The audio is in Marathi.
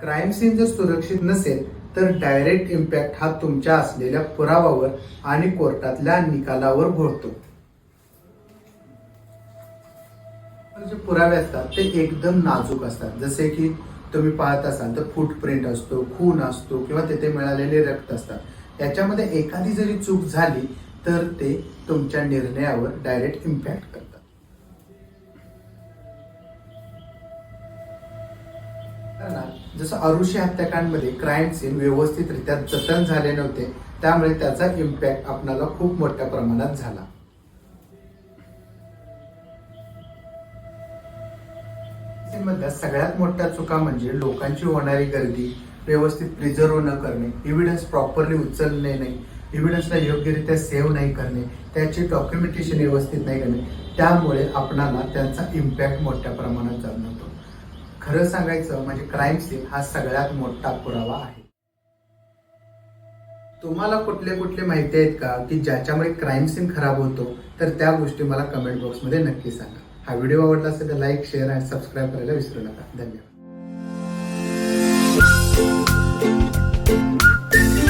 क्राईम सीन जर सुरक्षित नसेल तर डायरेक्ट इम्पॅक्ट हा तुमच्या असलेल्या पुरावावर आणि कोर्टातल्या निकालावर घोळतो. जे पुरावे असतात ते एकदम नाजूक असतात. जसे की तुम्ही पाहत असाल तर फुटप्रिंट असतो खून असतो किंवा तेथे मिळालेले रक्त असतात. त्याच्यामध्ये एखादी जरी चूक झाली तर ते तुमच्या निर्णयावर डायरेक्ट इम्पॅक्ट करतात जसं अरुषी हत्याकांडमध्ये क्राईम सीन व्यवस्थितरित्या जतन झाले नव्हते त्यामुळे त्याचा इम्पॅक्ट आपणाला खूप मोठ्या प्रमाणात झाला. मधल्या सगळ्यात मोठ्या चुका म्हणजे लोकांची होणारी गर्दी व्यवस्थित प्रिझर्व न करणे एव्हिडन्स प्रॉपरली उचलणे नाही एव्हिडन्सला योग्यरित्या सेव्ह नाही करणे त्याचे डॉक्युमेंटेशन व्यवस्थित नाही करणे त्यामुळे आपणाला त्यांचा इम्पॅक्ट मोठ्या प्रमाणात जाणवतो खरं सांगायचं म्हणजे क्राईम सीन हा सगळ्यात मोठा पुरावा आहे. तुम्हाला कुठले कुठले माहिती आहेत का की ज्याच्यामुळे क्राईम सीन खराब होतो? तर त्या गोष्टी मला कमेंट बॉक्समध्ये नक्की सांगा. हा व्हिडिओ आवडला असेल तर लाईक शेअर आणि सबस्क्राईब करायला विसरू नका. धन्यवाद.